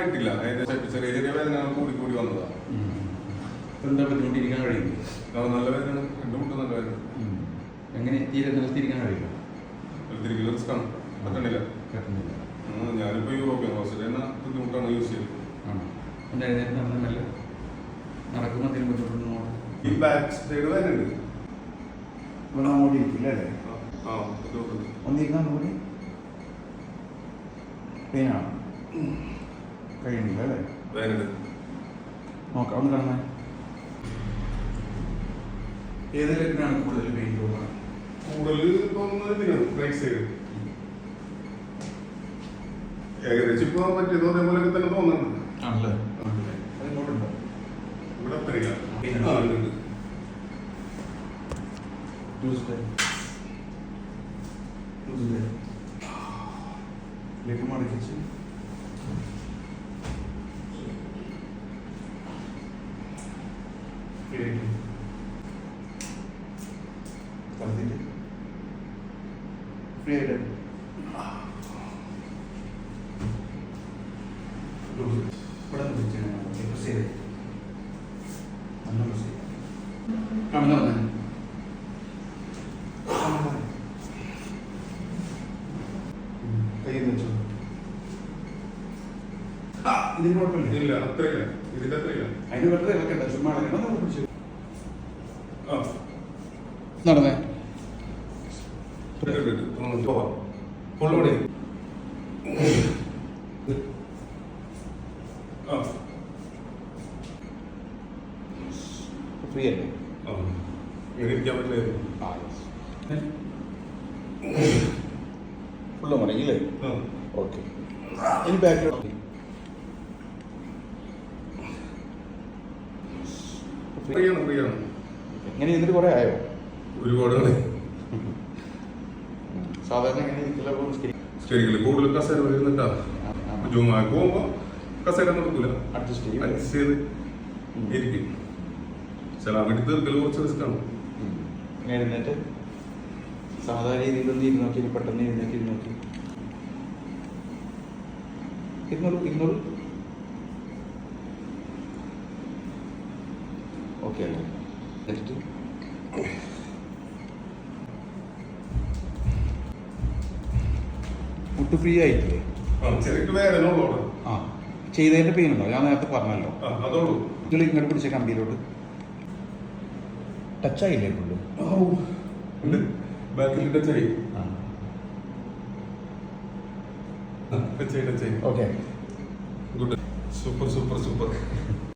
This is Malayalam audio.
ആയിട്ടില്ല. അതായത് ചെറിയ ചെറിയ വേദനകൾ കൂടി കൂടി വന്നതാണ്. എന്താ ബുദ്ധിമുട്ടിരിക്കാൻ കഴിയും നല്ല വേദന രണ്ട് മുട്ട് നല്ല വേദന. എങ്ങനെ തീരെ നിലത്തിരിക്കാൻ കഴിയില്ല തിരികെ റിസ്ക് ആണ് പറ്റണില്ല. പറ്റുന്നില്ല ഉം, ഞാനിപ്പോ യൂറോപ്യൻ ഹോസ്റ്റലിൽ തന്നെ ബുദ്ധിമുട്ടാണ് യൂസ് ചെയ്തത് ആണോ? ഒന്ന് എഴുന്നേറ്റ് നടന്ന് മെല്ലെ നടക്കുമ്പോൾ അതിന് ബുദ്ധിമുട്ടുണ്ടോ ഈ ബാക്ക് സൈഡ് വേദന ഇവിടെ അങ്ങോട്ട് ആ കൂടി പെയിനാണ്? കഴിയണില്ല അല്ലേ? നോക്കാം ഒന്ന് കാണാൻ ഏത് ലെഗിനാണ് കൂടുതൽ പെയിൻ തോന്നുന്നത്? കൂടുതൽ തോന്നുന്നത് റൈറ്റ് സൈഡ് ഏകദേശം ഇപ്പൊ മറ്റേത് അതേപോലെയൊക്കെ തന്നെ തോന്നുന്നുണ്ട്. ആണല്ലേ? അത് ഇവിടെ അത്രയില്ല. ആ ഉണ്ട്. ട്യൂസ്ഡേ ട്യൂസ്ഡേ മടക്കിച്ച് ഫ്രീ ആയിട്ട് ഇവിടെ നിന്ന് പ്രസ് ചെയ്തേ നല്ല പ്രസ് ചെയ്ത് കടന്നു വന്നേ. ഇതിന് കുഴപ്പമില്ല. ഇല്ല അത്രയില്ല. ഇതിന്റെ അത്രയില്ല. അതിന് വെറുതെ ഇളക്കണ്ട ചുമ്മാ ഇളക്കണം നമ്മൾ പിടിച്ചു ആ. നടന്നേ. ഫ്രീ അല്ലേ? ആ. ഇരിക്കാൻ പറ്റില്ല? ഫുള്ള് മടങ്ങില്ലേ ഓക്കെ ഇനി ബാക്കിലോട്ട് ഫ്രീ ആണ് ഫ്രീ ആണ് ഇങ്ങനെ ഇരുന്നിട്ട് കുറേ ആയോ? ഒരുപാട് സാധാരണ ഇങ്ങനെ ശരിക്കും കൂടുതൽ കസേര വരുന്നുണ്ടാ ജുമാക്ക് പോകുമ്പോ കസേര നടക്കൂല അഡ്ജസ്റ്റ് ചെയ്ത് ഇരിക്കും. ചില അവിടെ തീർക്കൽ കുറച്ച് റിസ്ക് ആണ്. ഇങ്ങനെ എഴുന്നേറ്റ് സാധാരണ രീതിയിലൊന്ന് ഇരുന്ന് നോക്കി പെട്ടെന്ന് എഴുന്നേറ്റ് ഇരുന്ന് നോക്കി. ഇരുന്നോളൂ ഇരുന്നോളൂ. ഓക്കെ എന്നിട്ട് മുട്ട് ഫ്രീ ആയിട്ടില്ലേ? ആ ചെയ്തതിന്റെ പെയിൻ ഉണ്ടോ? ഞാൻ നേരത്തെ പറഞ്ഞല്ലോ. നിങ്ങൾ ഇങ്ങോട്ട് പിടിച്ച കമ്പിയിലോട്ട്. ടച്ച് ആയില്ലേ touch okay super super super